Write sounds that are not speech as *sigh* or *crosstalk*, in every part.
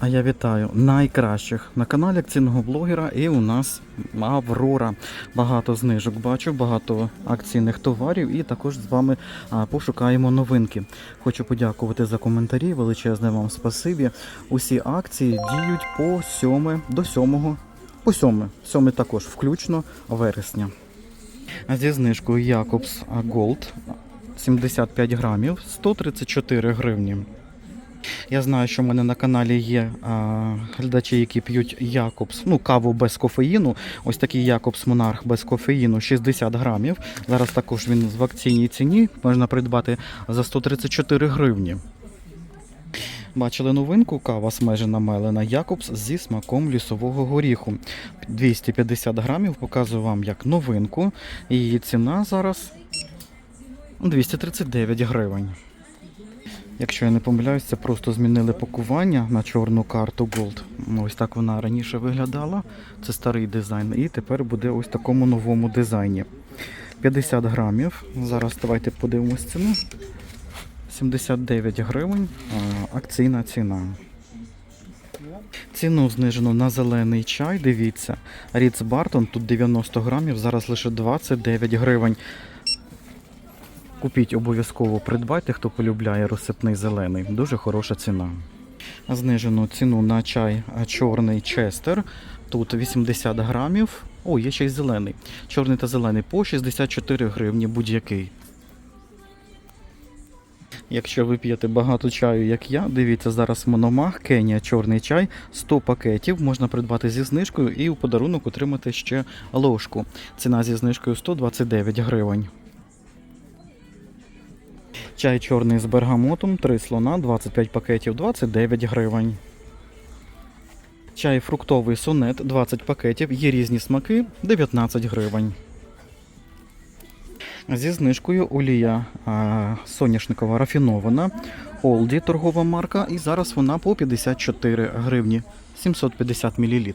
А я вітаю найкращих на каналі акційного блогера. І у нас Аврора. Багато знижок бачу, багато акційних товарів. І також з вами пошукаємо новинки. Хочу подякувати за коментарі. Величезне вам спасибі. Усі акції діють по 7 до 7, по 7, 7 також включно вересня. Зі знижкою Якобс Gold 75 грамів 134 гривні. Я знаю, що в мене на каналі є а, глядачі, які п'ють Якобс, ну, каву без кофеїну. Ось такий Якобс Монарх без кофеїну 60 грамів. Зараз також він в акційній ціні можна придбати за 134 гривні. Бачили новинку кава смежена мелена Якобс зі смаком лісового горіху. 250 грамів. Показую вам як новинку. Її ціна зараз 239 гривень. Якщо я не помиляюсь, це просто змінили пакування на чорну карту Gold. Ось так вона раніше виглядала. Це старий дизайн. І тепер буде ось в такому новому дизайні. 50 грамів. Зараз давайте подивимось ціну. 79 гривень. Акційна ціна. Ціну знижено на зелений чай. Дивіться. Ріц Бартон тут 90 грамів, зараз лише 29 гривень. Купіть обов'язково придбайте, хто полюбляє розсипний зелений. Дуже хороша ціна. Знижену ціну на чай чорний честер. Тут 80 грамів. О, є ще й зелений. Чорний та зелений по 64 гривні будь-який. Якщо ви п'єте багато чаю, як я, дивіться зараз Мономах, Кенія, чорний чай, 100 пакетів можна придбати зі знижкою і у подарунок отримати ще ложку. Ціна зі знижкою 129 гривень. Чай чорний з бергамотом, 3 слона, 25 пакетів, 29 гривень. Чай фруктовий сонет, 20 пакетів, є різні смаки, 19 гривень. Зі знижкою олія а, соняшникова рафінована, Олді торгова марка, і зараз вона по 54 гривні, 750 мл.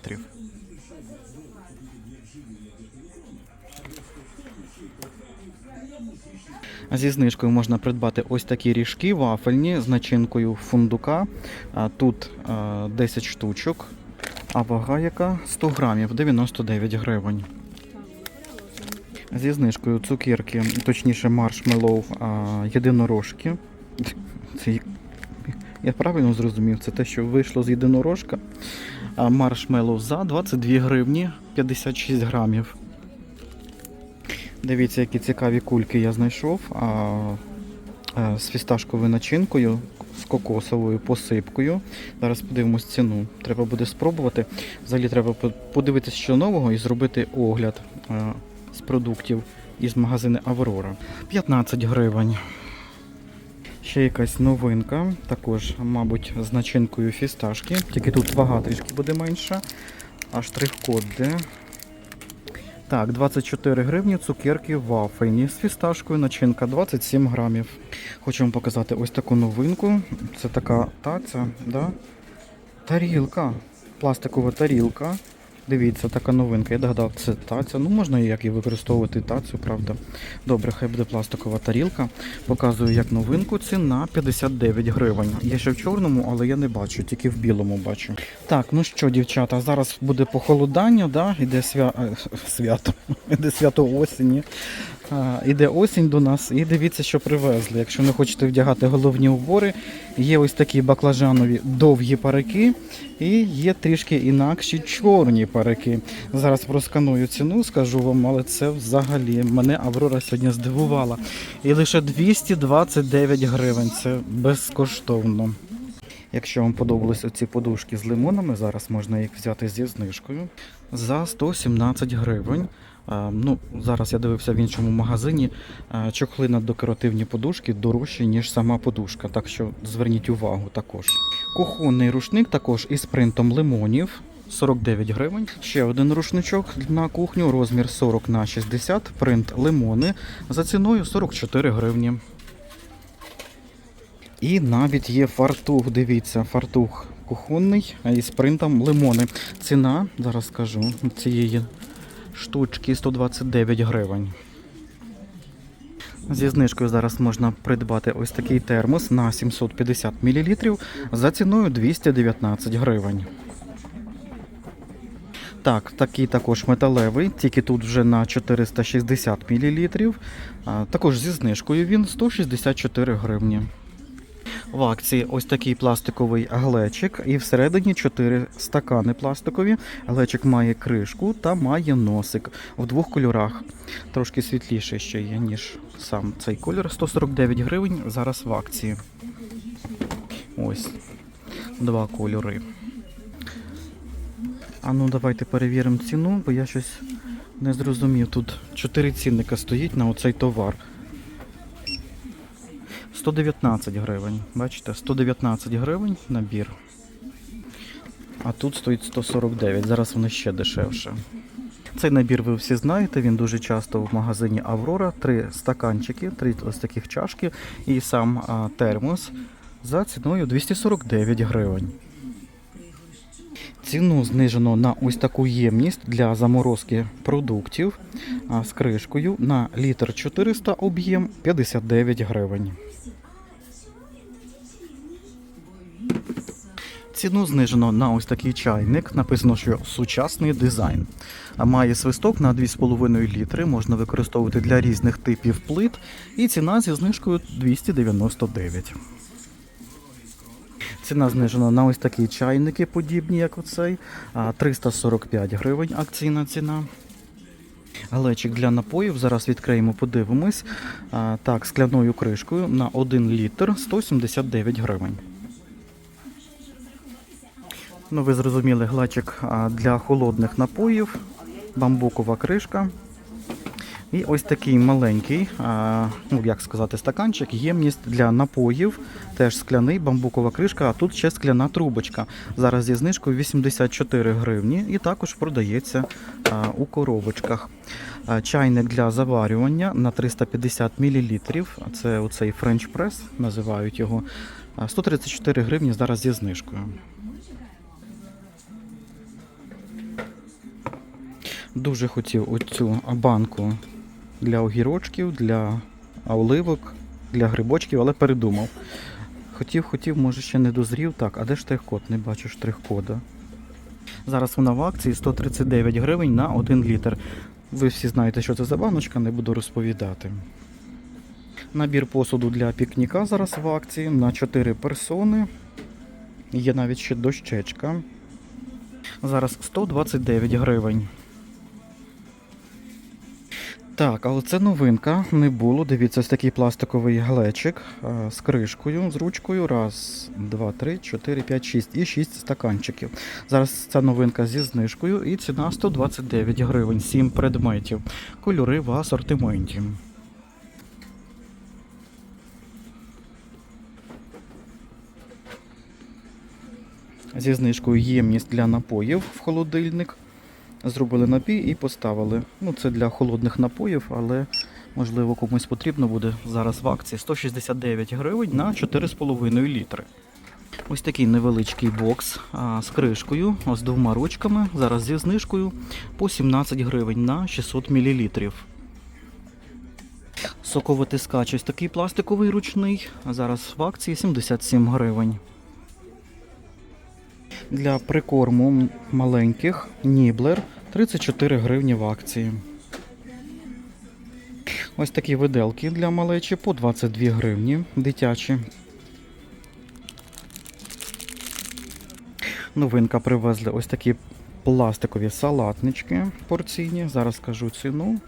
Зі знижкою можна придбати ось такі ріжки вафельні з начинкою фундука. Тут 10 штучок, а вага яка 100 грамів 99 гривень. Зі знижкою цукерки, точніше маршмеллоу єдинорожки. Це, я правильно зрозумів, це те, що вийшло з єдинорожка. Маршмеллоу за 22 гривні 56 грамів. Дивіться, які цікаві кульки я знайшов. А, а, з фісташковою начинкою, з кокосовою посипкою. Зараз подивимось ціну. Треба буде спробувати. Взагалі треба подивитися, що нового, і зробити огляд а, з продуктів із магазину Аврора. 15 гривень. Ще якась новинка, також, мабуть, з начинкою фісташки. Тільки тут вага трішки буде менша. А штрих-код де? Так, 24 гривні цукерки вафельні з фісташкою, начинка 27 грамів. Хочу вам показати ось таку новинку. Це така таця, да? тарілка, пластикова тарілка. Дивіться, така новинка. Я догадав, це таця. Ну, можна як і використовувати тацю, правда. Добре, хай буде пластикова тарілка. Показую як новинку. Ціна 59 гривень. Є ще в чорному, але я не бачу, тільки в білому бачу. Так, ну що, дівчата, зараз буде похолодання, да? іде свя... е, свято, *laughs* іде свято осені. А, іде осінь до нас, і дивіться, що привезли. Якщо не хочете вдягати головні убори, є ось такі баклажанові довгі парики, і є трішки інакші чорні парики. Зараз просканую ціну, скажу вам, але це взагалі мене Аврора сьогодні здивувала. І лише 229 гривень. Це безкоштовно. Якщо вам подобалися ці подушки з лимонами, зараз можна їх взяти зі знижкою за 117 гривень. Ну, зараз я дивився в іншому магазині. Чохли на декоративні подушки дорожчі, ніж сама подушка, так що зверніть увагу також. Кухонний рушник також із принтом лимонів. 49 гривень. Ще один рушничок на кухню, розмір 40 на 60, принт лимони за ціною 44 гривні. І навіть є фартух, дивіться, фартух кухонний із принтом лимони. Ціна, зараз скажу, цієї штучки 129 гривень. Зі знижкою зараз можна придбати ось такий термос на 750 мл за ціною 219 гривень. Так, такий також металевий, тільки тут вже на 460 мл. Також зі знижкою він 164 гривні. В акції ось такий пластиковий глечик, і всередині 4 стакани пластикові. Глечик має кришку та має носик в двох кольорах. Трошки світліше ще є, ніж сам цей колір. 149 гривень зараз в акції. Ось два кольори. А ну давайте перевіримо ціну, бо я щось не зрозумів. Тут 4 цінника стоїть на оцей товар. 119 гривень. Бачите, 119 гривень набір. А тут стоїть 149. Зараз воно ще дешевше. Цей набір ви всі знаєте, він дуже часто в магазині Аврора. Три стаканчики, три ось таких чашки і сам а, термос за ціною 249 гривень. Ціну знижено на ось таку ємність для заморозки продуктів а, з кришкою на літр 400 об'єм 59 гривень. Ціну знижено на ось такий чайник. Написано, що сучасний дизайн. Має свисток на 2,5 літри, можна використовувати для різних типів плит. І ціна зі знижкою 299. Ціна знижена на ось такі чайники, подібні, як оцей. 345 гривень акційна ціна. Глечик для напоїв. Зараз відкриємо, подивимось. Так, скляною кришкою на 1 літр 179 гривень. Ну, ви зрозуміли, глечик а, для холодних напоїв, бамбукова кришка. І ось такий маленький, ну як сказати, стаканчик, ємність для напоїв, теж скляний, бамбукова кришка, а тут ще скляна трубочка. Зараз зі знижкою 84 гривні і також продається у коробочках. Чайник для заварювання на 350 мл. Це оцей French Press, називають його. 134 гривні зараз зі знижкою. Дуже хотів оцю банку для огірочків, для оливок, для грибочків, але передумав. Хотів, хотів, може ще не дозрів. Так, а де штрих-код? Не бачу штрих-кода. Зараз вона в акції 139 гривень на 1 літр. Ви всі знаєте, що це за баночка, не буду розповідати. Набір посуду для пікніка зараз в акції на 4 персони. Є навіть ще дощечка. Зараз 129 гривень. Так, але це новинка не було. Дивіться, ось такий пластиковий глечик з кришкою, з ручкою. Раз, два, три, чотири, п'ять, шість. І шість стаканчиків. Зараз ця новинка зі знижкою і ціна 129 гривень, 7 предметів. Кольори в асортименті. Зі знижкою ємність для напоїв в холодильник. Зробили напій і поставили. Ну, це для холодних напоїв, але можливо комусь потрібно буде зараз в акції 169 гривень на 4,5 літри. Ось такий невеличкий бокс з кришкою, з двома ручками. Зараз зі знижкою по 17 гривень на 600 мл. Соковитискач ось такий пластиковий ручний. Зараз в акції 77 гривень. Для прикорму маленьких Ніблер 34 гривні в акції. Ось такі виделки для малечі по 22 гривні дитячі. Новинка привезли ось такі пластикові салатнички порційні. Зараз скажу ціну.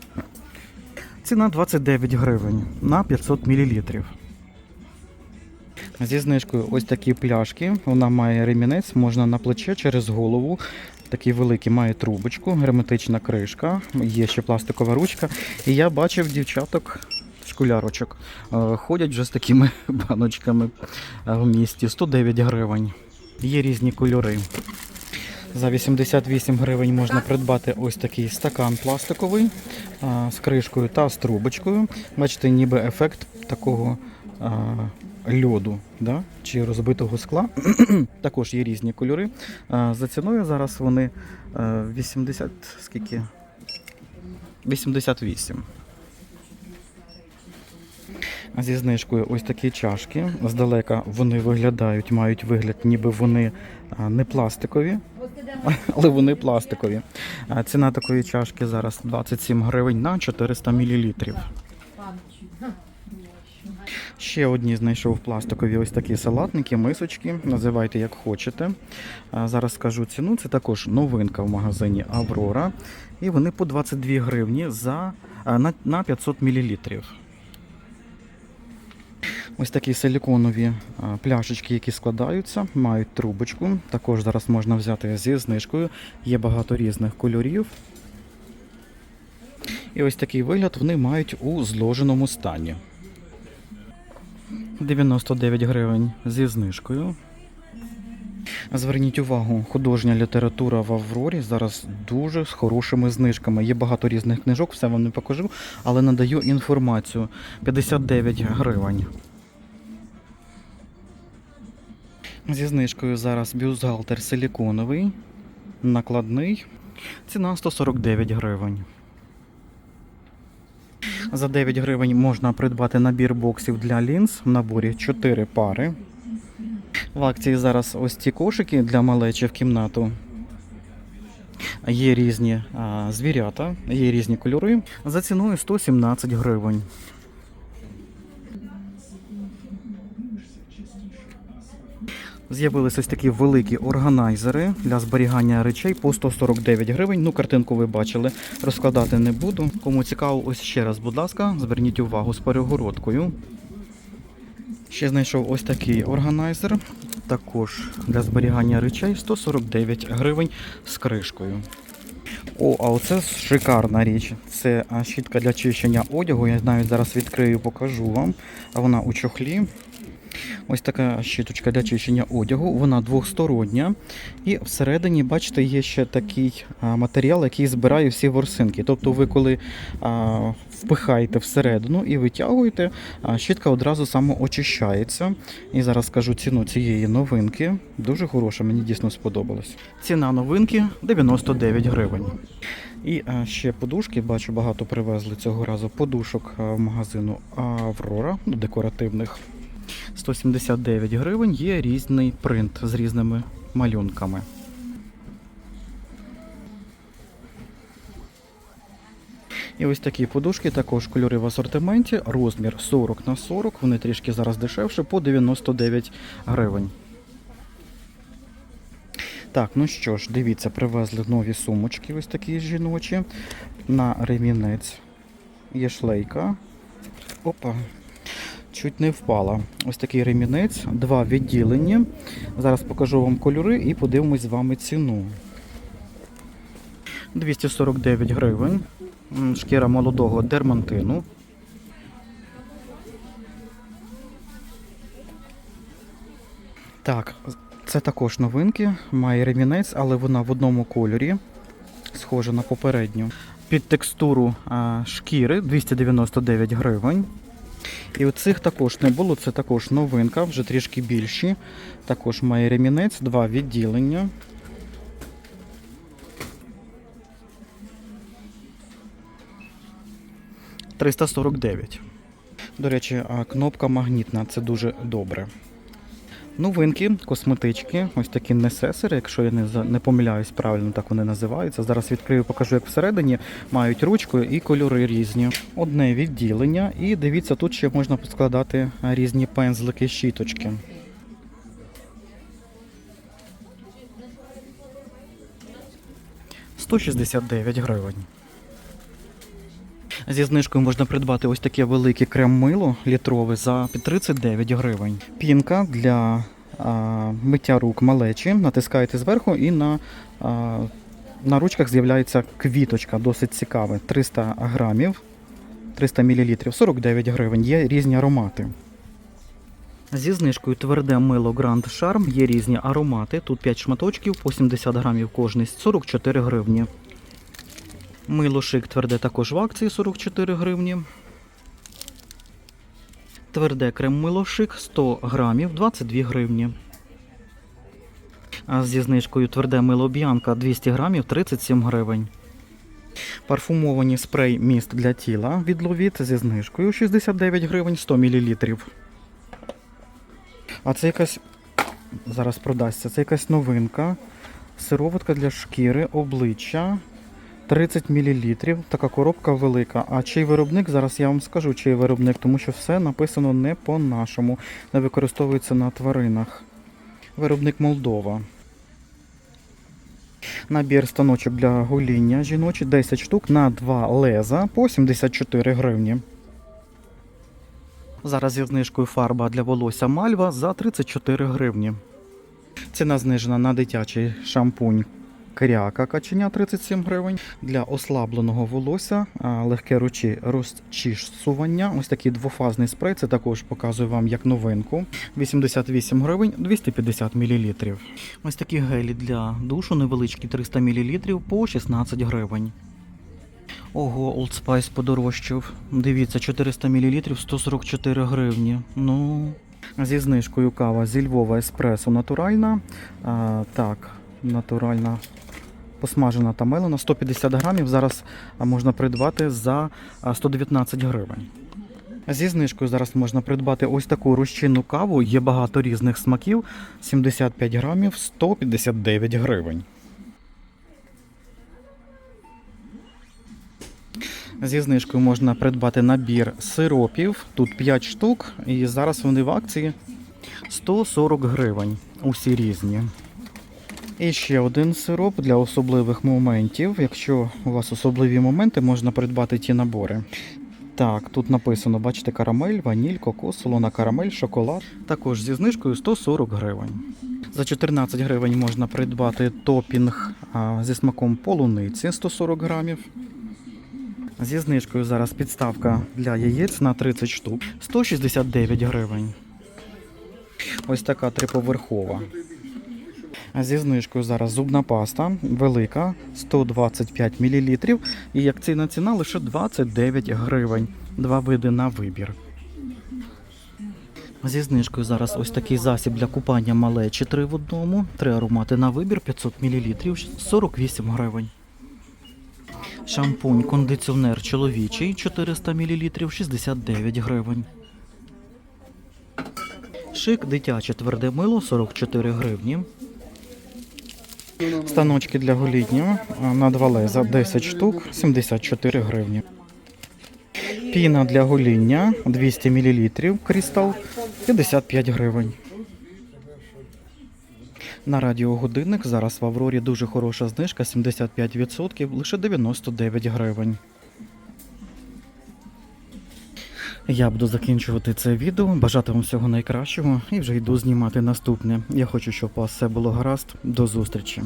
Ціна 29 гривень на 500 мл. Зі знижкою ось такі пляшки. Вона має ремінець, можна на плече через голову. Такий великий має трубочку, герметична кришка, є ще пластикова ручка. І я бачив дівчаток, школярочок, е, ходять вже з такими *laughs* баночками е, в місті. 109 гривень. Є різні кольори. За 88 гривень можна придбати ось такий стакан пластиковий з кришкою та з трубочкою. Бачите, ніби ефект такого льоду да? чи розбитого скла. *clears throat* Також є різні кольори. За ціною зараз вони а, 80 скільки? 88. Зі знижкою ось такі чашки. Здалека вони виглядають, мають вигляд, ніби вони не пластикові, *laughs* але вони пластикові. Ціна такої чашки зараз 27 гривень на 400 мл. Ще одні знайшов пластикові ось такі салатники, мисочки, називайте як хочете. Зараз скажу ціну. Це також новинка в магазині Аврора. І вони по 22 гривні за, на, на 500 мл. Ось такі силіконові пляшечки, які складаються, мають трубочку. Також зараз можна взяти зі знижкою. Є багато різних кольорів. І ось такий вигляд вони мають у зложеному стані. 99 гривень зі знижкою. Зверніть увагу, художня література в Аврорі зараз дуже з хорошими знижками. Є багато різних книжок, все вам не покажу, але надаю інформацію. 59 гривень. Зі знижкою зараз бюстгальтер силіконовий, накладний. Ціна 149 гривень. За 9 гривень можна придбати набір боксів для лінз. В наборі 4 пари. В акції зараз ось ці кошики для малечі в кімнату. Є різні а, звірята, є різні кольори. За ціною 117 гривень. З'явились ось такі великі органайзери для зберігання речей по 149 гривень. Ну, картинку ви бачили, розкладати не буду. Кому цікаво, ось ще раз, будь ласка, зверніть увагу з перегородкою. Ще знайшов ось такий органайзер. Також для зберігання речей 149 гривень з кришкою. О, а оце шикарна річ. Це щітка для чищення одягу. Я навіть зараз відкрию, покажу вам. А вона у чохлі. Ось така щіточка для чищення одягу. Вона двохстороння. І всередині, бачите, є ще такий матеріал, який збирає всі ворсинки. Тобто, ви коли а, впихаєте всередину і витягуєте, щітка одразу самоочищається. І зараз скажу ціну цієї новинки. Дуже хороша, мені дійсно сподобалось. Ціна новинки 99 гривень. І ще подушки, бачу, багато привезли цього разу подушок в магазину Аврора, декоративних. 179 гривень є різний принт з різними малюнками. І ось такі подушки, також кольори в асортименті, розмір 40 на 40, вони трішки зараз дешевше, по 99 гривень. Так, ну що ж, дивіться, привезли нові сумочки, ось такі жіночі. На ремінець є шлейка. Опа, чуть не впала. Ось такий ремінець, два відділення. Зараз покажу вам кольори і подивимось з вами ціну. 249 гривень. Шкіра молодого дермантину. Так, це також новинки. Має ремінець, але вона в одному кольорі. Схожа на попередню. Під текстуру шкіри 299 гривень. І оцих також не було, це також новинка, вже трішки більші. Також має ремінець, два відділення. «349». До речі, кнопка магнітна, це дуже добре. Новинки, косметички, ось такі несесери, якщо я не, не помиляюсь правильно, так вони називаються. Зараз відкрию, покажу, як всередині мають ручку і кольори різні. Одне відділення, і дивіться, тут ще можна поскладати різні пензлики, щіточки. «169 гривень. Зі знижкою можна придбати ось таке велике крем-мило літрове за 39 гривень. Пінка для а, миття рук малечі. Натискаєте зверху і на, а, на ручках з'являється квіточка, досить цікава. 300 грамів, 300 мл, 49 гривень. Є різні аромати. Зі знижкою тверде мило Grand Charm є різні аромати. Тут 5 шматочків по 70 грамів кожний, 44 гривні. Мило шик тверде також в акції 44 гривні. Тверде крем мило шик 100 грамів 22 гривні. А зі знижкою тверде мило б'янка 200 грамів 37 гривень. Парфумовані спрей міст для тіла від Ловіт зі знижкою 69 гривень 100 мл. А це якась зараз продасться. Це якась новинка. Сироватка для шкіри, обличчя 30 мл. Така коробка велика. А чий виробник? Зараз я вам скажу, чий виробник, тому що все написано не по-нашому. Не використовується на тваринах. Виробник Молдова. Набір станочок для гоління жіночі 10 штук на 2 леза по 74 гривні. Зараз зі знижкою фарба для волосся Мальва за 34 гривні. Ціна знижена на дитячий шампунь Кряка каченя 37 гривень. Для ослабленого волосся легке ручі розчісування. Ось такий двофазний спрей. Це також показую вам як новинку. 88 гривень 250 мл. Ось такі гелі для душу невеличкі 300 мл по 16 гривень. Ого, Old Spice подорожчав. Дивіться, 400 мл 144 гривні. Ну, зі знижкою кава зі Львова еспресо натуральна. А, так, натуральна посмажена та мелена 150 грамів. Зараз можна придбати за 119 гривень. Зі знижкою зараз можна придбати ось таку розчинну каву. Є багато різних смаків. 75 грамів 159 гривень. Зі знижкою можна придбати набір сиропів. Тут 5 штук, і зараз вони в акції 140 гривень. Усі різні. І ще один сироп для особливих моментів. Якщо у вас особливі моменти, можна придбати ті набори. Так, тут написано, бачите, карамель, ваніль, кокос, солона карамель, шоколад. Також зі знижкою 140 гривень. За 14 гривень можна придбати топінг зі смаком полуниці 140 грамів. Зі знижкою зараз підставка для яєць на 30 штук 169 гривень. Ось така триповерхова. Зі знижкою зараз зубна паста велика 125 мл. І як ціна ціна лише 29 гривень. Два види на вибір. Зі знижкою зараз ось такий засіб для купання малечі 3 в одному. Три аромати на вибір 500 мл 48 гривень. Шампунь кондиціонер чоловічий 400 мл 69 гривень. Шик дитяче тверде мило 44 гривні. Станочки для гоління на два леза 10 штук 74 гривні. Піна для гоління 200 мл Крістал 55 гривень. На радіогодинник зараз в Аврорі дуже хороша знижка 75%, лише 99 гривень. Я буду закінчувати це відео, бажати вам всього найкращого і вже йду знімати наступне. Я хочу, щоб у вас все було гаразд. До зустрічі.